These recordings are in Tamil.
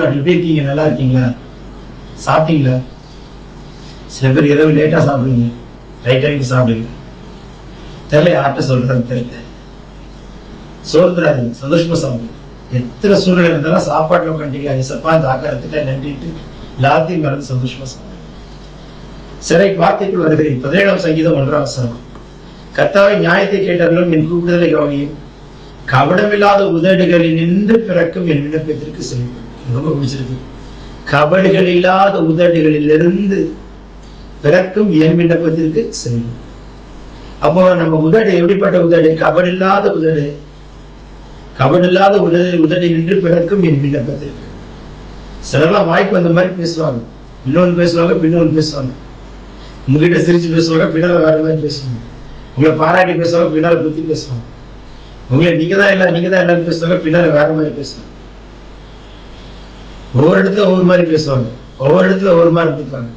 லாட் எப்படி இருக்கீங்க நல்லா இருக்கீங்களா? சாப்பிட்டீங்களா? சில பேர் இரவு லேட்டாக சாப்பிடுவீங்க. ரைட் டைமுக்கு சாப்பிடுங்க. தெரியல யார்கிட்ட சொல்றது தெரியல. சோர்ந்துடாதீங்க சந்தோஷமாக சாப்பிடுங்க. எத்தனை சூழ்நிலை இருந்தாலும் சாப்பாட்டில் உட்காந்துங்க ஐசப்பா இந்த ஆக்காரத்துல நன்றிட்டு எல்லாத்தையும் மறந்து சந்தோஷமாக சாப்பிடுங்க. சிறை வார்த்தைக்குள் வருகிறேன். பதினேழாம் சங்கீதம் ஒன்றாம் வசனம். கத்தாவை நியாயத்தை கேட்டார்களும் என் கூப்பிடுதலை கவனியும். கவனமில்லாத உதடுகளில் நின்று பிறக்கும் என் விண்ணப்பத்திற்கு செல்லும் கபடுகள் இல்லாத உதடுகளிலிருந்து பிறக்கும் என் செல்லும். அப்போ நம்ம உதடு எப்படிப்பட்ட உதடு? கபடு இல்லாத உதடு. கபடு இல்லாத உதடு உதடு நின்று பிறக்கும் என் விண்ணப்பத்திற்கு சிலர்லாம் வாய்ப்பு அந்த மாதிரி பேசுவாங்க. இன்னொன்று பேசுவாங்க பின்னொன்று பேசுவாங்க. உங்ககிட்ட சிரிச்சு பேசுவாங்க பின்னால் வேற மாதிரி பேசுவாங்க. உங்களை பாராட்டி பேசுவாங்க பின்னால் புத்தி பேசுவாங்க. உங்களை நீங்கள் தான் இல்லை நீங்க தான் எல்லாரும் பேசுவாங்க பின்னால் வேற மாதிரி பேசுவாங்க. ஒவ்வொரு இடத்துல ஒவ்வொரு மாதிரி பேசுவாங்க. ஒவ்வொரு இடத்துல ஒவ்வொரு மாதிரி இருந்துப்பாங்க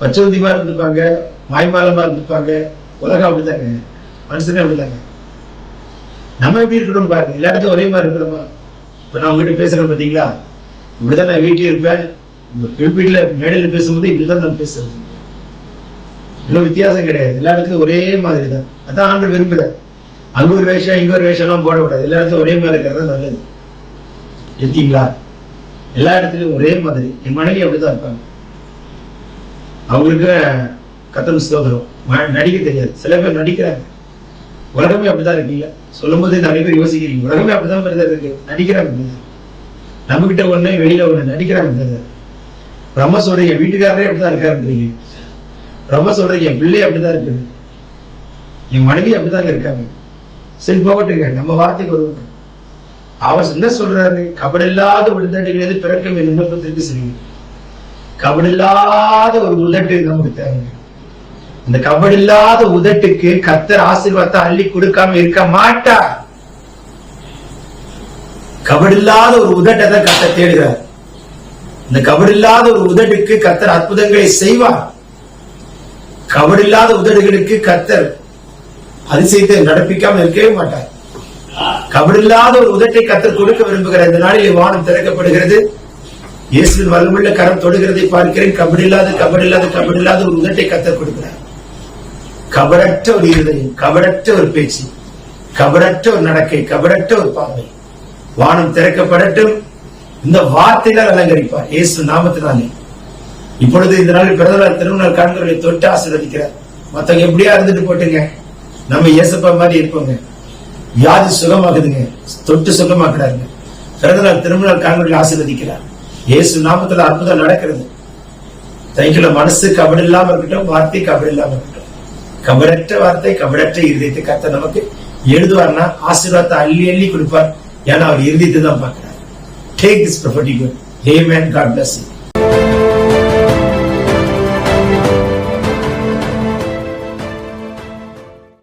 பச்சவந்திமா இருந்துப்பாங்க மாய்மாலமா இருந்துப்பாங்க உலகம் அப்படிதாங்க மனுஷனே அப்படிதாங்க நம்ம எப்படி இருக்கணும் பாருங்க. எல்லா இடத்தும் ஒரே மாதிரி இருக்கிறோமா இப்ப நான் உங்ககிட்ட பேசுறேன் பாத்தீங்களா? இப்படிதான் நான் வீட்டில் இருப்பேன். வீட்டில் மேடையில் பேசும்போது இப்படிதான் நான் பேசுறது. இன்னும் வித்தியாசம் கிடையாது. எல்லா இடத்துலயும் ஒரே மாதிரி தான் அதான் ஆண்டு விரும்புகிறேன் அங்க ஒரு வேஷம் இங்க ஒரு வேஷம்லாம் போடக்கூடாது. எல்லா இடத்துலயும் ஒரே மாதிரி இருக்கிறது தான் நல்லது. எடுத்தீங்களா? எல்லா இடத்துலயும் ஒரே மாதிரி. என் மனைவி அப்படிதான் இருப்பாங்க. அவங்களுக்கு கத்தம் சோதரம் நடிக்க தெரியாது. சில பேர் நடிக்கிறாங்க. உலகமே அப்படிதான் இருக்கீங்க சொல்லும் போதே நிறைய பேர் யோசிக்கிறீங்க. உலகமே அப்படிதான் பிரதர் இருக்கு. நடிக்கிறாங்க brother. நம்ம கிட்ட ஒண்ணு வெளியில ஒண்ணு நடிக்கிறாங்க brother. பிரம்ம சொல்றீங்க வீட்டுக்காரரே அப்படிதான் இருக்காருன்றீங்க. பிரம்ம சொல்றீங்க என் பிள்ளை அப்படிதான் இருக்குது என் மனைவி அப்படிதாங்க இருக்காங்க. சரி போகட்டுங்க. நம்ம வார்த்தைக்கு வருவோம். அவர் என்ன சொல்றாரு? கபடில்லாத விழுந்தடிக்கிறது பிறக்கும் என் விண்ணப்பத்திற்கு செய்யும் கபடில்லாத ஒரு உதட்டு நமக்கு தேவை. இந்த கபடில்லாத உதட்டுக்கு கத்தர் ஆசீர்வாதத்தை அள்ளி கொடுக்காம இருக்க மாட்டார். கபடில்லாத ஒரு உதட்டை தான் கத்தர் தேடுகிறார். இந்த கபடில்லாத ஒரு உதட்டுக்கு கத்தர் அற்புதங்களை செய்வார். கபடில்லாத உதடுகளுக்கு கத்தர் அதிசயத்தை நடப்பிக்காம இருக்கவே மாட்டார். கபடில்லாத ஒரு உதட்டை கத்தர் கொடுக்க விரும்புகிற இந்த நாளில் வானம் திறக்கப்படுகிறது. இயேசுவின் வல்லமுள்ள கரம் தொடுகிறதை பார்க்கிறேன். கபடில்லாத கபடில்லாத கபடில்லாத ஒரு உதட்டை கத்தர் கொடுக்கிறார். கபடற்ற ஒரு இருதயம் கபடற்ற ஒரு பேச்சு கபடற்ற ஒரு நடக்கை கபடற்ற ஒரு பார்வை. வானம் திறக்கப்படட்டும். இந்த வார்த்தையில அலங்கரிப்பார். இயேசு நாமத்தினாலே. இப்பொழுது இந்த நாளில் பிறந்தநாள் திருமணம் காண்கிறவர்களை தொட்டு ஆசீர்வதிக்கிறார். மத்தவங்க எப்படியா இருந்துட்டு போட்டுங்க. நம்ம இயேசப்பா மாதிரி இருப்போங்க. வியாதி சுகமாக்குதுங்க தொட்டு சுகமாக்குறாருங்க. பிறந்தநாள் திருமணம் காங்கிரஸ் ஆசீர்வதிக்கிறார். இயேசு நாமத்துல அற்புதம் நடக்கிறது. தைக்குள்ள மனசு கபடு இல்லாம இருக்கட்டும் வார்த்தை கபடு இல்லாம இருக்கட்டும். கபடற்ற வார்த்தை கபடற்ற இருதயத்தை கத்த நமக்கு எழுதுவார்னா ஆசீர்வாதத்தை அள்ளி அள்ளி கொடுப்பார். ஏன்னா அவர் இருதயத்தை தான் பார்க்கிறார். Take this prophetic hey man God bless